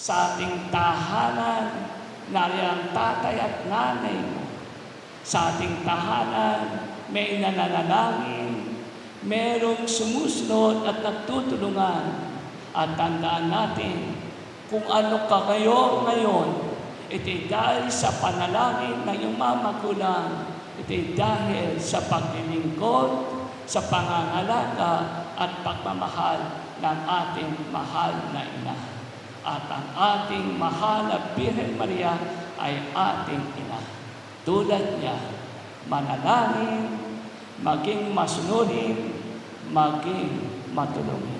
sa ating tahanan, nariyang tatay at nanay mo. Sa ating tahanan, may nananalangin, merong sumusunod at nagtutulungan. At tandaan natin, kung ano ka kayo ngayon, ito'y dahil sa panalangin ng iyong mga magulang, ito'y dahil sa paglilingkod, sa pangangalaga at pagmamahal ng ating mahal na ina. At ang ating mahal na Birhen Maria ay ating ina. Tulad niya, manalangin, maging masunurin, maging matulungin.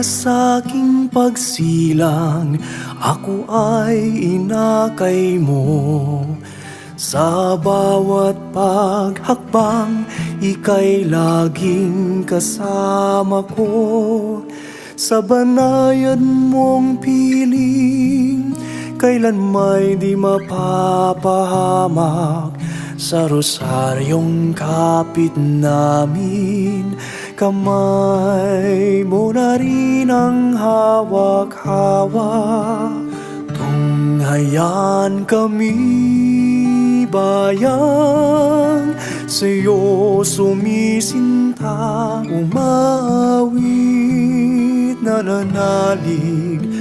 Sa aking pagsilang, ako ay inakay mo. Sa bawat paghakbang, ika'y laging kasama ko. Sa banayan mong piling, kailan may di mapapahamak. Sa rosaryong kapit namin, kamay mo na rin ang hawak-hawak. Tunghayan kami bayan, sa'yo sumisinta, umawit, nananalig, at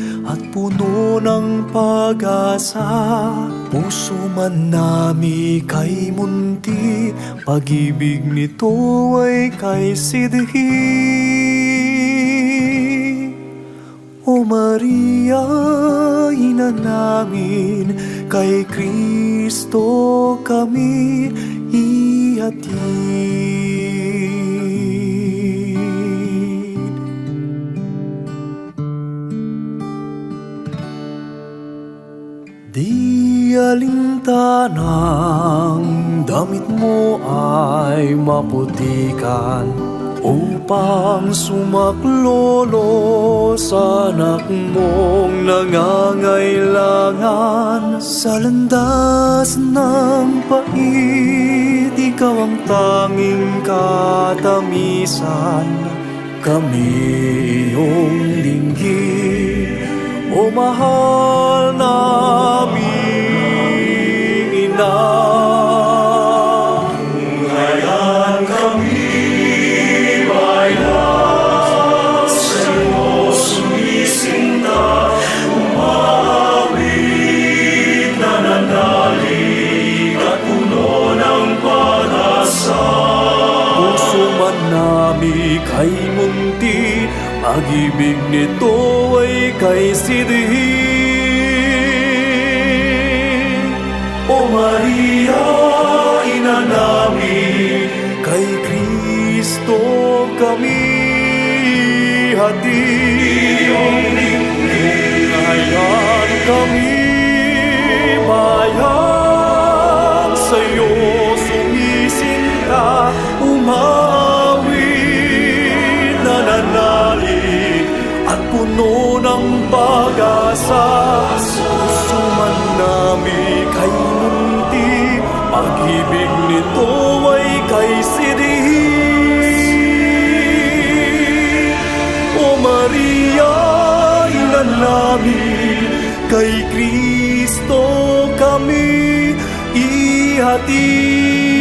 puno ng pag-asa. Puso man nami kay munti, pag-ibig nito ay kay sidhi. O Maria, ina namin, kay Kristo kami ihatid. Di alintanang damit mo ay maputikan Upang sumaklolo sa anak mong nangangailangan. Sa landas ng pait, ikaw ang tanging katamisan. Kami iyong linggin mahal munti Pag-ibig nito ay kay sidihin O Maria, ina namin Kay Kristo kami hati Iyong Ngayon kami puno ng pag-asa Puso man nami kay munti Pag-ibig nito ay kay sidihin O Maria, ina namin, kay Kristo kami ihati.